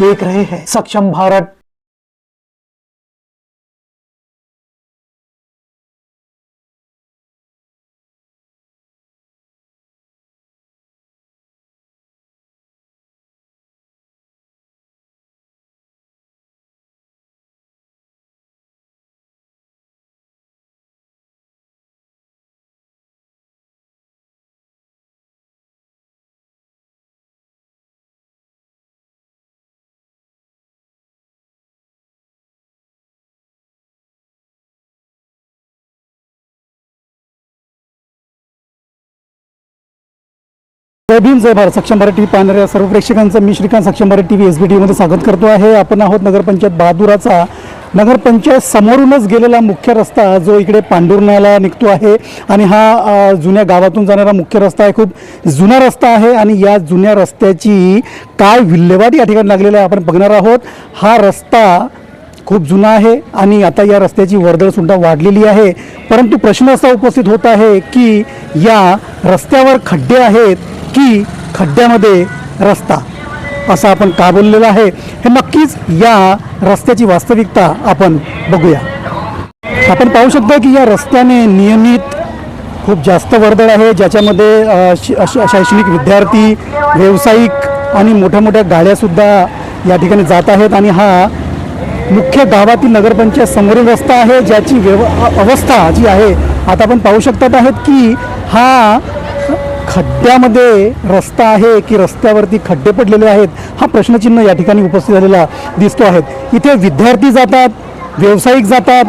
देख रहे हैं। सक्षम भारत भीम जय भारत. सक्षम भारत टी व्ही पाहणाऱ्या सर्व प्रेक्षकांचं मी Shrikant Saksham Bharat T V S B T व्हीमध्ये स्वागत करतो आहे. आपण आहोत नगरपंचायत बहादुराचा. नगरपंचायत समोरूनच गेलेला मुख्य रस्ता जो इकडे पांडुर्णाला निघतो आहे आणि हा जुन्या गावातून जाणारा मुख्य रस्ता आहे. खूप जुना रस्ता आहे आणि या जुन्या रस्त्याची काय विल्हेवाट या ठिकाणी लागलेला आहे आपण बघणार आहोत. हा रस्ता खूप जुना आहे आणि आता या रस्त्याची वर्दळसुद्धा वाढलेली आहे. परंतु प्रश्न असा उपस्थित होत आहे की या रस्त्यावर खड्डे आहेत. की खड्ड्यामध्ये रस्ता. असं आपण का बोललेलं आहे? हे नक्कीच या रस्त्याची वास्तविकता आपण बघूया. आपण पाहू शकतो की या रस्त्याने नियमित खूप जास्त वर्दळ आहे ज्याच्यामध्ये शैक्षणिक विद्यार्थी व्यावसायिक आणि मोठ्या मोठ्या गाड्यासुद्धा या ठिकाणी जात आहेत. आणि हा मुख्य गावातील नगरपंचायत समोरील रस्ता आहे ज्याची व्यव अवस्था जी आहे आता आपण पाहू शकतात आहेत की हा खड्ड्यामध्ये रस्ता आहे की रस्त्यावरती खड्डे पडलेले आहेत? हा प्रश्नचिन्ह या ठिकाणी उपस्थित झालेला दिसतो आहे. इथे विद्यार्थी जातात व्यावसायिक जातात.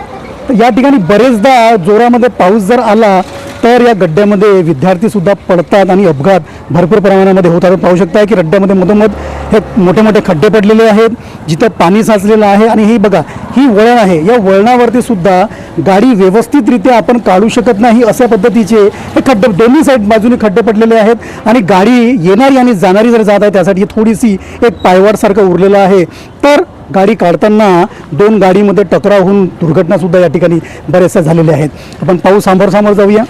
या ठिकाणी बरेचदा जोरामध्ये पाऊस जर आला तर या गड्ड्यामध्ये विद्यार्थीसुद्धा पडतात आणि अपघात भरपूर प्रमाणामध्ये होतात. पाहू शकता की रड्ड्यामध्ये मधोमध हे मोठे मोठे खड्डे पडलेले आहेत जिथं पाणी साचलेलं आहे आणि ही बघा ही वळण आहे. या वळणावरती सुद्धा गाडी व्यवस्थितरित्या आपण काढू शकत नाही अशा पद्धतीचे हे खड्डे दोन्ही साईड बाजूने खड्डे पडलेले आहेत आणि गाडी येणारी आणि जाणारी जर जात आहे त्यासाठी थोडीशी एक पायवाडसारखं उरलेलं आहे. तर गाडी काढताना दोन गाडीमध्ये टकराव होऊन दुर्घटनासुद्धा या ठिकाणी बऱ्याचशा झालेल्या आहेत. आपण पाऊस समोर समोर जाऊया.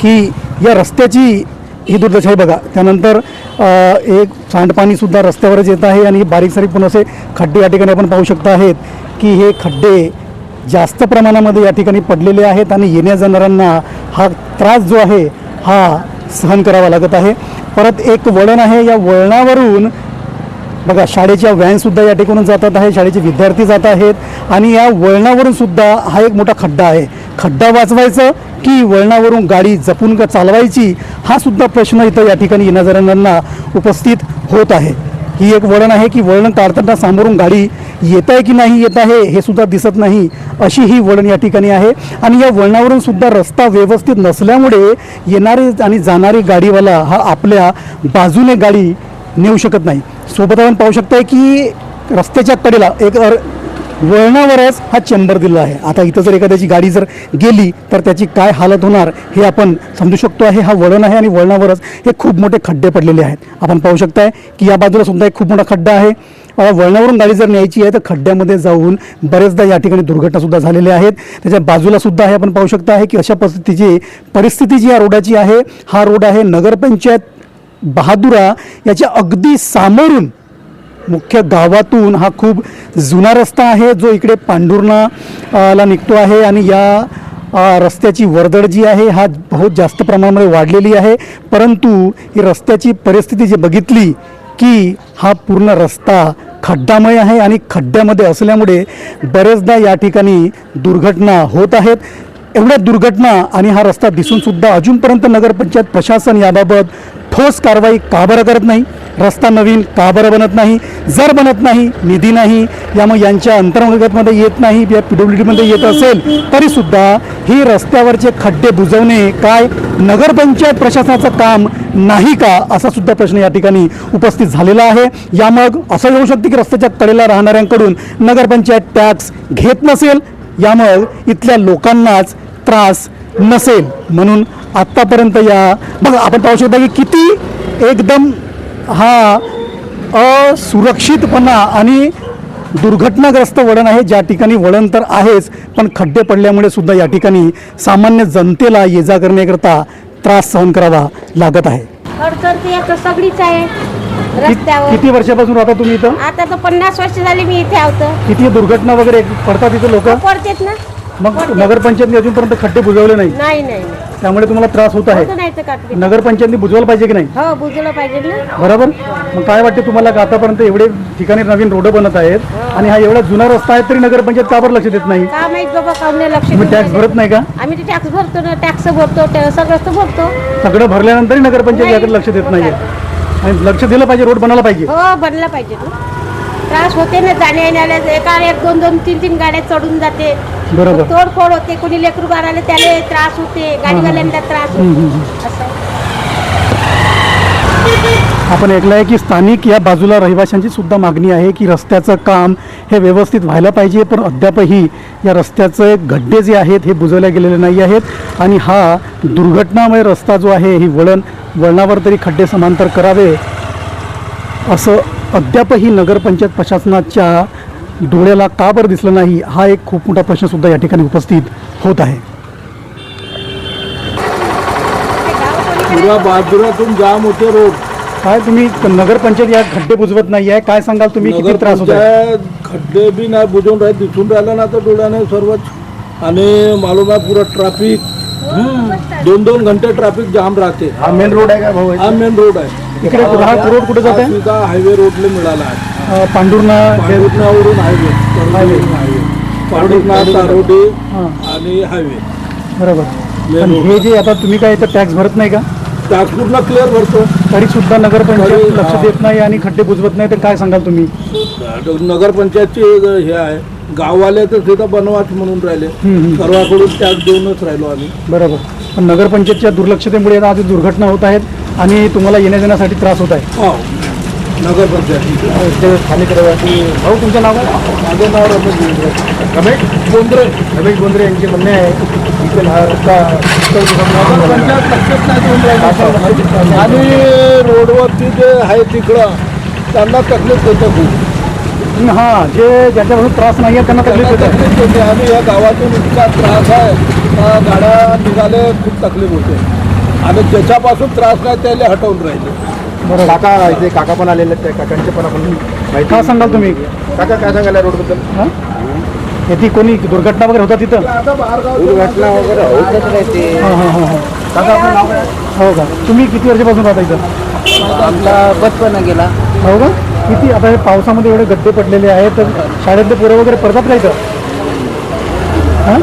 की या रस्त्याची ही दुर्दशा आहे बघा. त्यानंतर एक सांडपाणीसुद्धा रस्त्यावरच येत आहे आणि बारीक सारीक पण असे खड्डे या ठिकाणी आपण पाहू शकता आहेत की हे खड्डे जास्त प्रमाणामध्ये या ठिकाणी पडलेले आहेत आणि येण्या जाणाऱ्यांना हा त्रास जो आहे हा सहन करावा लागत आहे. परत एक वळण आहे या वळणावरून बघा शाळेच्या व्हॅनसुद्धा या ठिकाणून जातात आहे शाळेचे विद्यार्थी जात आहेत आणि या वळणावरून सुद्धा हा एक मोठा खड्डा आहे. खड्डा वाचवायचं की वळणावरून गाडी जपून का चालवायची हा सुद्धा प्रश्न इथं या ठिकाणी येणाऱ्यांना उपस्थित होत आहे. ही एक वळण आहे की वळण काढताना समोरून गाडी येत आहे की नाही येत आहे हे सुद्धा दिसत नाही अशी ही वळण या ठिकाणी आहे. आणि या वळणावरून सुद्धा रस्ता व्यवस्थित नसल्यामुळे येणारे आणि जाणारी गाडीवाला हा आपल्या बाजूने गाडी नेऊ शकत नाही. सोबत आपण पाहू शकताय की रस्त्याच्या कडेला एक वळणावरच हा चेंबर दिला आहे. आता इथं जर एखाद्याची गाडी जर गेली तर त्याची काय हालत होणार हे आपण समजू शकतो आहे. हा वळण आहे आणि वळणावरच हे खूप मोठे खड्डे पडलेले आहेत. आपण पाहू शकताय की या बाजूला सुद्धा एक खूप मोठा खड्डा आहे. वळणावरून गाडी जर न्यायची आहे तर खड्ड्यामध्ये जाऊन बरेचदा या ठिकाणी दुर्घटनासुद्धा झालेल्या आहेत. त्याच्या बाजूलासुद्धा आहे आपण पाहू शकता आहे की अशा परिस्थितीची परिस्थिती जी या रोडाची आहे हा रोड आहे नगरपंचायत बहादुरा. याच्या अगदी सामोरून मुख्य गावातून हा खूप जुना रस्ता आहे जो इकडे पांढुर्णा ला निघतो आहे आणि या रस्त्याची वर्दळ जी आहे हा बहुत जास्त प्रमाणामध्ये वाढलेली आहे. परंतु ही रस्त्याची परिस्थिती जी बघितली की हा पूर्ण रस्ता खड्डामय आहे आणि खड्ड्यामध्ये असल्यामुळे बरेचदा या ठिकाणी दुर्घटना होत आहेत. एवढ्या दुर्घटना आणि हा रस्ता दिसून सुद्धा अजूनपर्यंत नगरपंचायत प्रशासन याबाबत ठोस कारवाई का बरं करत नाही? रस्ता नवीन का बरं बनत नाही? जर बनत नाही निधी नाही या मग यांच्या अंतर्गतमध्ये येत नाही या पी डब्ल्यू डीमध्ये येत असेल तरीसुद्धा ही रस्त्यावरचे खड्डे बुजवणे काय? नगरपंचायत प्रशासनाचं काम नाही का? असा सुद्धा प्रश्न या ठिकाणी उपस्थित झालेला आहे. या मग असं येऊ शकते की रस्त्याच्या कडेला राहणाऱ्यांकडून नगरपंचायत टॅक्स घेत नसेल? यामुळे इथल्या लोकांनाच त्रास नसेल म्हणून आत्तापर्यंत या बघा आपण पाहू शकता की किती एकदम हा असुरक्षितपणा आणि दुर्घटनाग्रस्त वळण आहे. ज्या ठिकाणी वळण तर आहेच पण खड्डे पडल्यामुळे सुद्धा या ठिकाणी सामान्य जनतेला ये जा करण्याकरता त्रास सहन करावा लागत आहे. अडचण सगळीच आहे. रस्त्यावर. किती वर्षापासून राहता तुम्ही इथं? आता तर पन्नास वर्ष झाली मी इथे आवतो किती दुर्घटना वगैरे पडतात इथे लोक? पडतेत ना. मग नगरपंचायतने अजूनपर्यंत खड्डे बुजवले नाही नाही नाही नाही. त्यामुळे तुम्हाला त्रास होत आहे. होतं नाही तर काटते नगरपंचायतने बुजवायला पाहिजे की नाही? हो बुजवलं पाहिजे ना. बरोबर? मग काय वाटते तुम्हाला का आतापर्यंत एवढे ठिकाणी नवीन रोड बनत आहेत आणि हा एवढा जुना रस्ता आहे तरी नगरपंचायत का बरं लक्ष देत नाही? का माहीत बाबा काऊन नाही लक्ष तुम्ही टॅक्स नाही? भरत नाही का? आम्ही ते टॅक्स भरतो ना टॅक्स भरतो तर भरतो. सगळं भरल्यानंतरही नगरपंचायत नाही. याकडे लक्ष देत नाहीये. आणि लक्ष दिलं पाहिजे रोड बनायला पाहिजे. हो बनलं पाहिजे त्रास होते ना जाण्या येण्याला एका एक दोन दोन तीन तीन गाड्या चढून जाते. बरोबर. तोडफोड होते कोणी लेकरू बाळाला त्याला त्रास होते गाडीवाल्यांना त्रास होते. असं. आपण ऐकलं आहे की स्थानिक या बाजूला रहिवाशांची सुद्धा मागणी आहे की रस्त्याचं काम हे व्यवस्थित व्हायला पाहिजे पण अद्यापही या रस्त्याचे गड्डे जे आहेत हे बुजवले गेलेले नाही आहेत. आणि हा दुर्घटनामय रस्ता जो आहे ही वळण वळणावर तरी खड्डे समांतर करावे असं अद्यापही नगरपंचायत प्रशासनाच्या डोळ्याला का बरं दिसलं नाही हा एक खूप मोठा प्रश्नसुद्धा या ठिकाणी उपस्थित होत आहे. पुऱ्या बाजूरातून जाम होते रोड. काय तुम्ही नगरपंचायत या खड्डे बुजवत नाही आहे काय सांगाल तुम्ही? किती त्रास होत नगरपंचायत खड्डे बी नाही बुजवून राहत दिसून राहिलं ना तर डोळ्याने सर्वच. आणि मालूम आहे पुरा ट्रॅफिक दोन दोन घंटे ट्रॅफिक जाम राहते. हा मेन रोड आहे का भाऊ? हा मेन रोड आहे. इकडे हा रोड कुठे जात आहे हायवे रोडले मिळाला आहे. अ, पांडुर्णा हे- पांडुरणावरून highway highway. Highway Pandhurna Tarodi हा, आणि हायवे बरोबर. पण. हे जे आता तुम्ही काय इथं टॅक्स भरत नाही का? टॅक्स पूर्ण क्लिअर भरतो. तरी सुद्धा नगरपंचायत लक्ष. देत नाही आणि खड्डे बुजवत नाही तर काय सांगाल तुम्ही? नगरपंचायतची हे आहे गाववाले तर तिथं बनवाच म्हणून राहिले. सर्वांकडून टॅक्स देऊनच राहिलो आम्ही. बरोबर. पण नगरपंचायतच्या दुर्लक्षतेमुळे आज दुर्घटना होत आहेत आणि तुम्हाला येण्या जाण्यासाठी त्रास होत आहे. हो. नगरपंचायत ते स्थानिक रहिवासी भाऊ तुमचं नाव आहे माझं नाव रमेश बोंद्रे. रमेश बोंद्रे रमेश बोंद्रे यांचे म्हणणे आहे इथे हा रस्ता नगरपंचायत लक्षच नाही देऊन राहिली. आणि रोडवरती जे आहे तिकडं त्यांना तकलीफ होतं खूप हा जे ज्यांच्यापासून त्रास नाही आहे त्यांना तकलीफ तकलीफ होते आणि या गावातून इतका त्रास आहे का गाड्या निघाले खूप तकलीफ होते आणि ज्याच्यापासून त्रास नाही त्याला हटवून राहिले बरोबर काका इथे काका पण आलेले आहेत, त्या काकांचे पण आपण माहिती काय सांगाल तुम्ही? काका काय सांगायला रोडबद्दल हा? येथे कोणी? दुर्घटना वगैरे होता तिथं? दुर्घटना वगैरे होतच राहते. हां हां हां हां. काका आपलं नाव काय? हो का? तुम्ही किती वर्षापासून राहता इथं? आमचा बचपन गेला. हो का? किती? आता हे पावसामध्ये एवढे गड्डे पडलेले आहेत तर शाळेतले पोरं वगैरे पडतात का इथं? हां?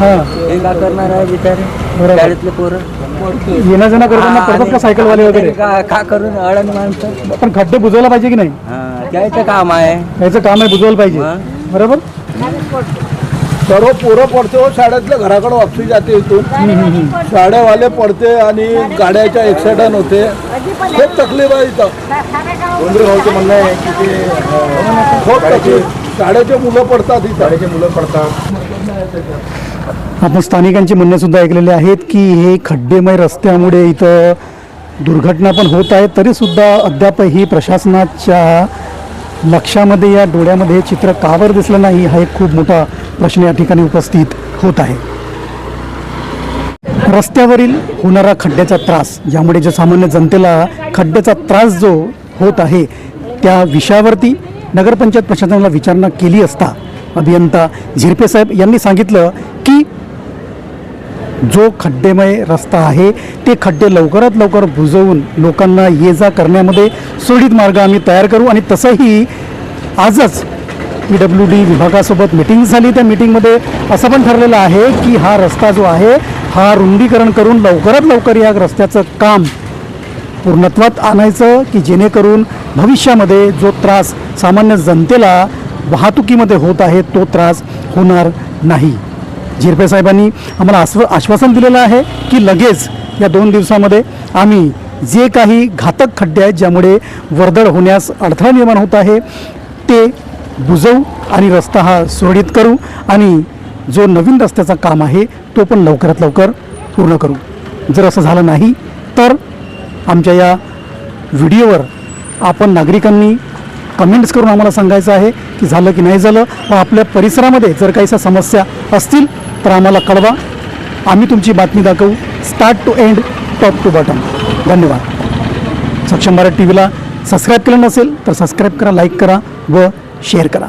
हां हे. का करणार आहे बिचारे. बरोबर. शाळेतले पोरं. येणं जाणं करताना पडतात का सायकलवाले वगैरे? का का करून अडाणी माणसं? पण खड्डे बुजवायला पाहिजे की नाही? हा, त्याचं काम आहे. याचं काम आहे बुजवायला पाहिजे? बरोबर? सर्व पोरं पडते हो शाळेतल्या घराकडे वापसी जाते इथून. शाळेवाले पडते आणि गाड्याच्या ऍक्सिडेंट होते. खूप तकलीफ आहे इथं. गोंधळे भाऊचं म्हणणं आहे की ते खूप तकलीफ. शाळेचे मुलं पडतात इथं. शाळेचे मुलं पडतात. आपण स्थानिकांचे म्हणणे सुद्धा ऐकलेले आहेत की हे खड्डेमय रस्त्यामुळे इथं दुर्घटना पण होत आहेत. तरीसुद्धा अद्यापही प्रशासनाच्या लक्षामध्ये या डोळ्यामध्ये हे चित्र कावर दिसलं नाही. हा एक खूप मोठा प्रश्न या ठिकाणी उपस्थित होत आहे. रस्त्यावरील होणारा खड्ड्याचा त्रास ज्यामुळे जे सामान्य जनतेला खड्ड्याचा त्रास जो होत आहे त्या विषयावरती नगरपंचायत प्रशासनाला विचारणा केली असता अभियंता झिरपे साहेब यांनी सांगितलं की जो खड्डेमय रस्ता आहे ते खड्डे लवकरात लवकर बुजवून लोकांना ये जा करण्यामध्ये सुरळीत मार्ग आम्ही तयार करू आणि तसंही आजच पी डब्ल्यू डी विभागासोबत मिटिंग झाली. त्या मिटिंगमध्ये असं पण ठरलेलं आहे की हा रस्ता जो आहे हा रुंदीकरण करून लवकरात लवकर या रस्त्याचं काम पूर्णत्वात आणायचं की जेणेकरून भविष्यामध्ये जो त्रास सामान्य जनतेला वाहतुकीमध्ये होत आहे तो त्रास होणार नाही. झिरपे साहेबांनी आम्हाला आश्व आश्वासन दिलेलं आहे की लगेच या दोन दिवसामध्ये आम्ही जे काही घातक खड्डे आहेत ज्यामुळे वर्दळ होण्यास अडथळा निर्माण होत आहे ते बुजवू आणि रस्ता हा सुरळीत करू आणि जो नवीन रस्त्याचा काम आहे तो पण लवकरात लवकर पूर्ण करू. जर असं झालं नाही तर आमच्या या व्हिडिओवर आपण नागरिकांनी कमेंट्स करून आम्हाला सांगायचं आहे की झालं की नाही झालं. व आपल्या परिसरामध्ये जर काही समस्या असतील तर आम्हाला कळवा. आम्ही तुमची बातमी दाखवू. Start to end top to bottom धन्यवाद. सक्षम भारत टी व्हीला सबस्क्राईब केलं नसेल तर सबस्क्राईब करा लाईक करा व शेअर करा.